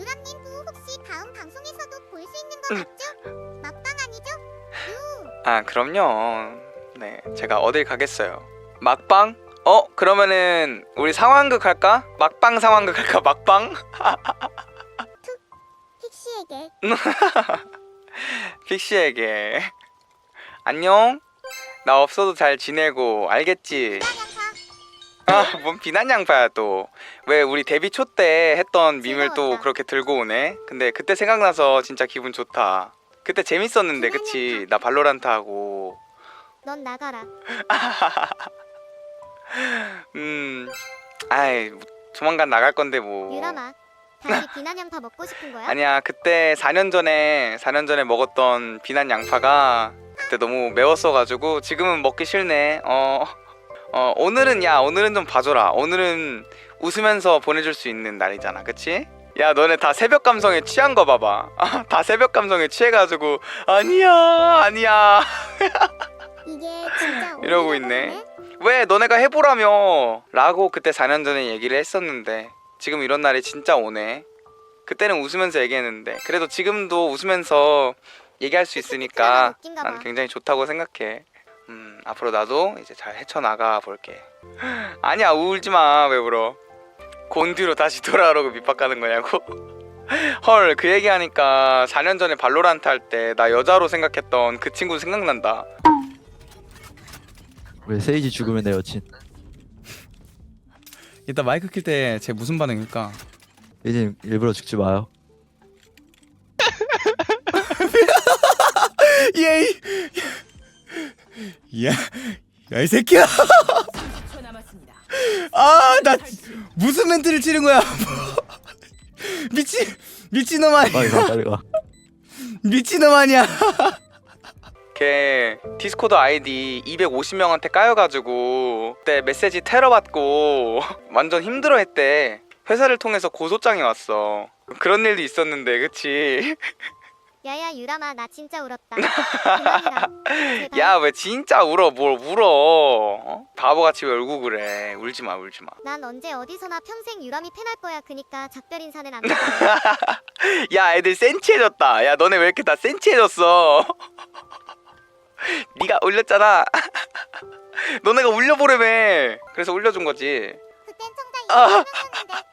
유라님도 혹시 다음 방송에서도 볼 수 있는 거 맞죠? 막방 아니죠? 유. 아 그럼요. 네 제가 어딜 가겠어요. 막방? 어 그러면은 우리 상황극 할까? 막방 상황극 할까? 막방? 픽시에게 픽시에게 안녕. 나 없어도 잘 지내고 알겠지? 양파 아뭔 비난 양파야 또. 왜 우리 데뷔 초 때 했던 밈을 또. 그렇게 들고 오네? 근데 그때 생각나서 진짜 기분 좋다. 그때 재밌었는데 그치? 나 발로란트 하고. 넌 나가라. 음, 아이 조만간 나갈 건데 뭐. 유라마 다시 비난 양파 먹고 싶은 거야? 아니야 그때 4년 전에 4년 전에 먹었던 비난 양파가 그때 너무 매웠어가지고 지금은 먹기 싫네. 어, 어 오늘은 야 오늘은 좀 봐줘라. 오늘은 웃으면서 보내줄 수 있는 날이잖아, 그치? 야 너네 다 새벽 감성에 취한 거 봐봐. 아, 다 새벽 감성에 취해가지고 아니야 아니야 이러고 있네. 왜 너네가 해보라며 라고 그때 4년 전에 얘기를 했었는데 지금 이런 날이 진짜 오네 그때는 웃으면서 얘기했는데 그래도 지금도 웃으면서 얘기할 수 있으니까 난 봐. 굉장히 좋다고 생각해 음 앞으로 나도 이제 잘 헤쳐나가 볼게. 아니야 울지 마 왜 울어 곤뒤로 다시 돌아오라고 밑박가는 거냐고. 헐 그 얘기하니까 4년 전에 발로란트 할 때 나 여자로 생각했던 그 친구 생각난다. 왜 세이지 죽으면 내 여친? 이따 마이크 킬때제 무슨 반응일까? 이제 일부러 죽지 마요. 예이 야, 야 이 새끼야. 30초 남았습니다. 아, 나 무슨 멘트를 치는 거야? 미친 미친놈 아니야? 빨리 가 빨리 가 미친놈 아니야? 걔 디스코드 아이디 250명한테 까여가지고 그때 메시지 테러 받고 완전 힘들어했대. 회사를 통해서 고소장이 왔어. 그런 일도 있었는데, 그치? 야야 유라마 나 진짜 울었다. 그만이라. 제발. 야, 왜 진짜 울어? 뭘 울어? 어? 바보같이 왜 울고 그래? 울지 마, 울지 마. 난 언제 어디서나 평생 유람이 팬할 거야. 그니까 작별 인사는 안 돼. 야 애들 센치해졌다 야 너네 왜 이렇게 다 센치해졌어 네가 올렸잖아 너네가 올려보려며 그래서 올려준 거지 그땐 청자 아. 200명이었는데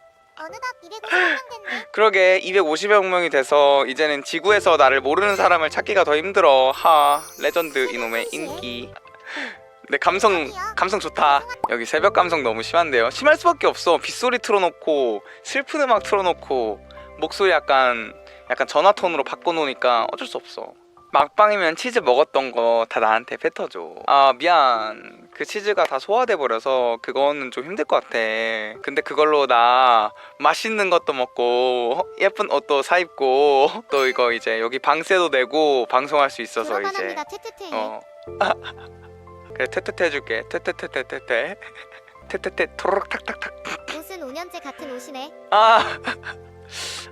어느덧 250명 됐네. 그러게 250여 명이 돼서 이제는 지구에서 나를 모르는 사람을 찾기가 더 힘들어. 하 레전드 이놈의 인기. 내 감성 감성 좋다. 여기 새벽 감성 너무 심한데요. 심할 수밖에 없어. 빗소리 틀어놓고 슬픈 음악 틀어놓고 목소리 약간 약간 전화 톤으로 바꿔놓으니까 어쩔 수 없어 막방이면 치즈 먹었던 거 다 나한테 뱉어줘 아 미안 그 치즈가 다 소화돼 버려서 그거는 좀 힘들 것 같아 근데 그걸로 나 맛있는 것도 먹고 예쁜 옷도 사 입고 또 이거 이제 여기 방세도 내고 방송할 수 있어서 이제. 테테테. 어. 그래 테테테 해줄게 테테테테테테 테테테 토로록 탁탁탁 옷은 5년째 같은 옷이네. 아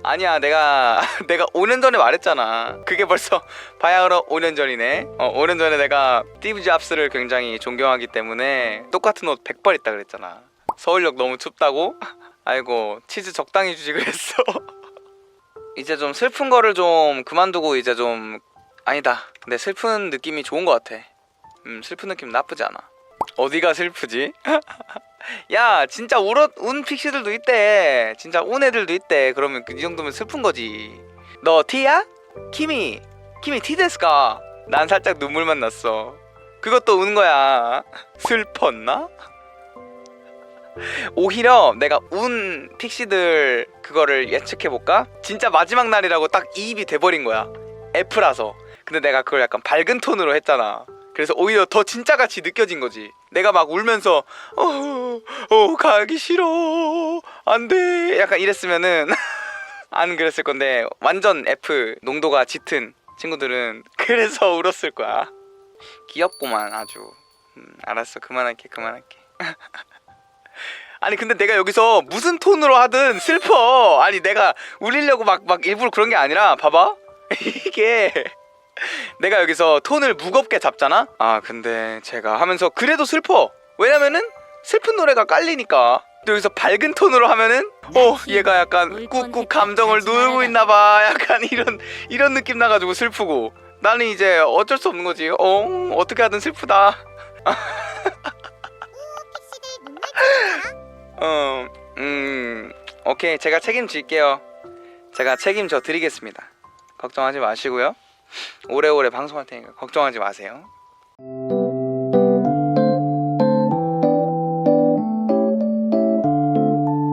아니야 내가 내가 5년 전에 말했잖아. 그게 벌써 바야흐로 5년 전이네. 어 5년 전에 내가 스티브 잡스를 굉장히 존경하기 때문에 똑같은 옷 100벌 있다 그랬잖아. 서울역 너무 춥다고? 아이고 치즈 적당히 주지 그랬어. 이제 좀 슬픈 거를 좀 그만두고 이제 좀 아니다. 근데 슬픈 느낌이 좋은 것 같아. 음 슬픈 느낌 나쁘지 않아 어디가 슬프지? 야 진짜 울어 운 픽시들도 있대 진짜 운 애들도 있대 그러면 그이 정도면 슬픈 거지 너 티야? 키미 키미 티 데스까? 난 살짝 눈물만 났어 그것도 운 거야 슬펐나? 오히려 내가 운 픽시들 그거를 예측해볼까? 진짜 마지막 날이라고 딱 이입이 돼버린 거야 F라서 근데 내가 그걸 약간 밝은 톤으로 했잖아 그래서 오히려 더 진짜같이 느껴진 거지. 내가 막 울면서 어, 어 가기 싫어. 안돼. 약간 이랬으면은 안 그랬을 건데 완전 F 농도가 짙은 친구들은 그래서 울었을 거야. 귀엽구만 아주. 음, 알았어. 그만할게 그만할게. 아니 근데 내가 여기서 무슨 톤으로 하든 슬퍼. 아니 내가 울리려고 막 막 일부러 그런 게 아니라 봐봐. 이게 내가 여기서 톤을 무겁게 잡잖아? 아 근데 제가 하면서 그래도 슬퍼. 왜냐면은 슬픈 노래가 깔리니까. 또 여기서 밝은 톤으로 하면은 어 얘가 약간 꾹꾹 감정을 누르고 있나봐. 약간 이런 이런 느낌 나가지고 슬프고. 나는 이제 어쩔 수 없는 거지. 어 어떻게 하든 슬프다. 찔러라. 어음 오케이. 제가 책임질게요. 제가 책임져 드리겠습니다. 걱정하지 마시고요 오래오래 방송할 테니까 걱정하지 마세요